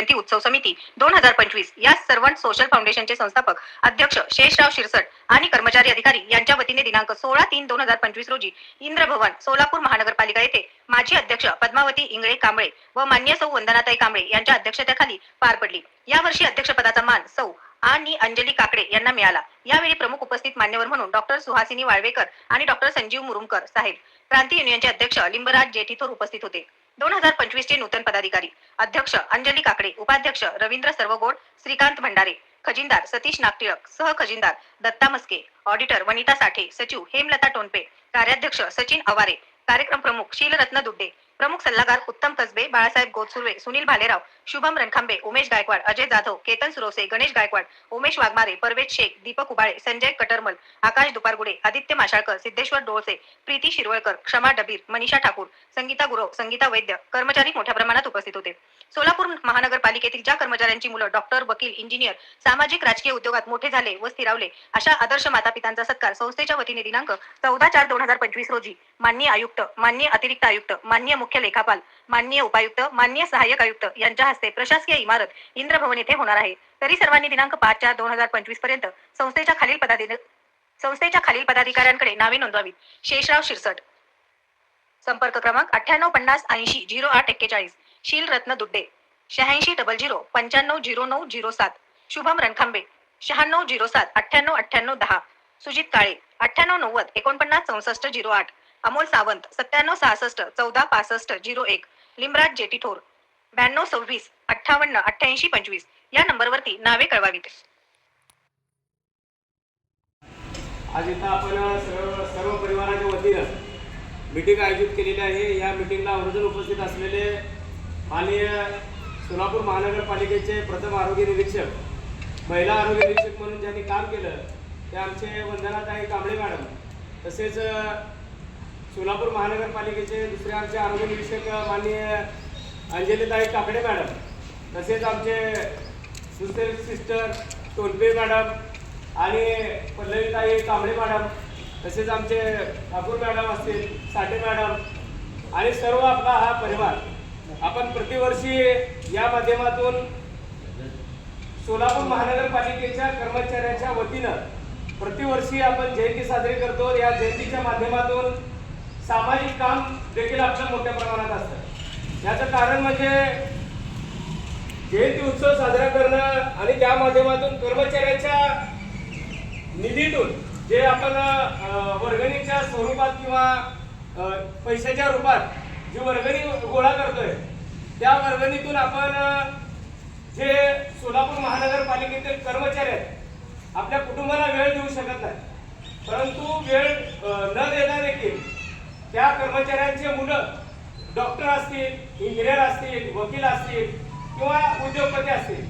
जयंती उत्सव समिती दोन हजार पंचवीस या सर्वंट सोशल फाउंडेशनचे संस्थापक अध्यक्ष शेषराव शिरसट आणि कर्मचारी अधिकारी यांच्या वतीने दिनांक सोळा तीन दोन हजार पंचवीस रोजी इंद्रभवन सोलापूर महानगरपालिका येथे माजी अध्यक्ष पद्मावती इंगळे कांबळे व मान्य सौ वंदनाताई कांबळे यांच्या अध्यक्षतेखाली पार पडली. यावर्षी अध्यक्षपदाचा मान सौ आणि अंजली काकडे यांना मिळाला. यावेळी प्रमुख उपस्थित मान्यवर म्हणून डॉक्टर सुहासिनी वाळवेकर आणि डॉक्टर संजीव मुरुमकर साहेब. क्रांती युनियनचे अध्यक्ष लिंबराज जेठीथोर उपस्थित होते. दोन हजार पंचवीस चे नूतन पदाधिकारी. अध्यक्ष अंजली काकडे उपाध्यक्ष रवींद्र सर्वगोड श्रीकांत भंडारे खजिनदार सतीश नागटिळक सह खजिनदार दत्ता मस्के ऑडिटर वनिता साठे सचिव हेमलता टोनपे कार्याध्यक्ष सचिन अवारे कार्यक्रम प्रमुख शीलरत्न दुड्डे प्रमुख सल्लागार उत्तम कसबे बाळासाहेब गोतसुर्वे सुनील भालेराव शुभम रणखांबे उमेश गायकवाड अजय जाधव केतन सुरोसे गणेश गायकवाड उमेश वाघमारे परवेज शेख दीपक उबाळे संजय कटरमल आकाश दुपारगुडे आदित्य माशाळकर सिद्धेश्वर डोळसे प्रीती शिरवळकर क्षमा डबीर मनीषा ठाकूर संगीता गुरव संगीता वैद्य कर्मचारी मोठ्या प्रमाणात उपस्थित होते. सोलापूर महानगरपालिकेतील ज्या कर्मचाऱ्यांची मुलं डॉक्टर वकील इंजिनियर सामाजिक राजकीय उद्योगात मोठे झाले व स्थिरावले अशा आदर्श मातापितांचा सत्कार संस्थेच्या वतीने दिनांक चौदा चार दोन हजार पंचवीस रोजी माननीय आयुक्त मान्य अतिरिक्त आयुक्त मान्य मुख्य लेखापाल मान्य उपायुक्त मान्य सहाय्यक आयुक्त यांच्या हस्ते प्रशासकीय इमारत इंद्रभवन येथे होणार आहे. तरी सर्वांनी दिनांक पाच चार दोन हजार पंचवीसपर्यंत संस्थेच्या खालील पदाधिकारी संस्थेच्या खालील पदाधिकाऱ्यांकडे नावे नोंदवावीत. शेषराव शिरसट. संपर्क क्रमांक अठ्ठ्याण्णव पन्नास ऐंशी झिरो आठ एक्केचाळीस. शीलरत्न दुड्डे शहाऐंशी डबल झिरो पंच्याण्णव झिरो नऊ झिरो सात शुभम रणखांबे शहाण्णव झिरो सात अठ्ठ्याण्णव अठ्ठ्याण्णव दहा सुजित काळे अठ्ठ्याण्णव नव्वद एकोणपन्नास चौसष्ट झिरो आठ अमोल सावंत सत्त्याण्णव सहासष्ट चौदा पासष्ट झिरो एक लिमराज जेटीठोर ब्याण्णव सव्वीस अठ्ठावन्न अठ्ठ्याऐंशी पंचवीस या नंबरवरती नावे कळवावीत. आज इथं आपण सर्व सर्व परिवाराच्या वतीनं मिटिंग आयोजित केलेली आहे. या मिटिंगला आवर्जून उपस्थित असलेले माननीय सोलापूर महानगरपालिकेचे प्रथम आरोग्य निरीक्षक महिला आरोग्य निरीक्षक म्हणून ज्यांनी काम केलं ते आमचे वंदनाताई कांबळे मॅडम तसेच सोलापूर महानगरपालिकेचे दुसरे आमचे आरोग्य निरीक्षक माननीय अंजलीताई काकडे मॅडम तसेच आमचे दुसरे सिस्टर टोलपे मॅडम आणि पल्लवीताई कांबळे मॅडम तसेच आमचे ठाकूर मॅडम असतील साठे मॅडम आणि सर्व आपला हा परिवार. आपण प्रतिवर्षी या माध्यमातून सोलापूर महानगरपालिकेच्या कर्मचाऱ्यांच्या वतीनं प्रतिवर्षी आपण जयंती साजरी करतो. या जयंतीच्या माध्यमातून सामाजिक काम देखील आपलं मोठ्या प्रमाणात असतं. याचं कारण म्हणजे जयंती उत्सव साजरा करणं आणि त्या माध्यमातून कर्मचाऱ्याच्या निधीतून जे आपण वर्गणीच्या स्वरूपात किंवा पैशाच्या रूपात जी वर्गणी गोळा करतोय त्या वर्गणीतून आपण जे सोलापूर महानगरपालिकेतील कर्मचारी आहेत आपल्या कुटुंबाला वेळ देऊ शकत नाही. परंतु वेळ न देता देखील त्या कर्मचाऱ्यांचे मुलं डॉक्टर असतील इंजिनियर असतील वकील असतील किंवा उद्योगपती असतील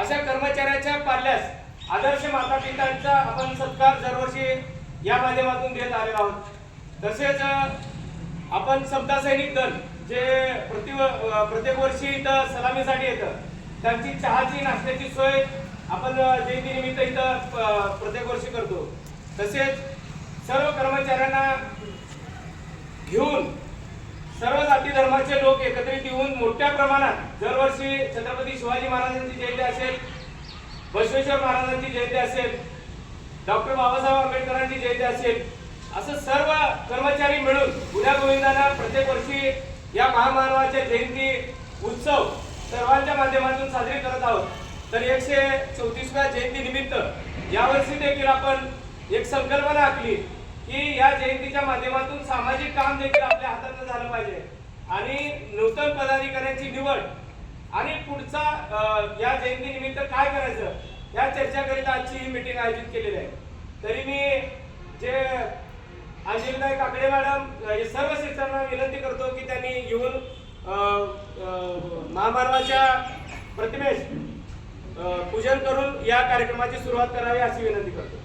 अशा कर्मचाऱ्याच्या पाल्यास आदर्श माता पितांचा आपण सत्कार दरवर्षी या माध्यमातून देत आलेलो आहोत. तसेच आपण समता सैनिक दल जे प्रति प्रत्येक वर्षी इथं सलामीसाठी येतं त्यांची चहाची नाश्त्याची सोय आपण जयंतीनिमित्त इथं प्रत्येक वर्षी करतो. तसेच सर्व कर्मचाऱ्यांना घेऊन सर्व जाती धर्माचे लोक एकत्रित येऊन मोठ्या प्रमाणात दरवर्षी छत्रपती शिवाजी महाराजांची जयंती असेल बसवेश्वर महाराजांची जयंती असेल डॉक्टर बाबासाहेब आंबेडकरांची जयंती असेल असं सर्व कर्मचारी मिळून उद्या गोविंदांना प्रत्येक वर्षी या महामानवाच्या जयंती उत्सव सर्वांच्या माध्यमातून साजरी करत आहोत. तर एकशे चौतीसव्या जयंती निमित्त यावर्षी देखील आपण एक संकल्पना आखली की या जयंतीच्या माध्यमातून सामाजिक काम देखील आपल्या हातातनं झालं पाहिजे. आणि नूतन पदाधिकाऱ्यांची निवड आणि पुढचा या जयंती निमित्त काय करायचं या चर्चा करीत आजची ही मिटिंग आयोजित केलेली आहे. तरी मी जे अंजलीताई काकडे मॅडम हे सर्व शिक्षकांना विनंती करतो की त्यांनी येऊन अ, महामानवाच्या प्रतिमेस पूजन करून या कार्यक्रमाची सुरुवात करावी अशी विनंती करतो.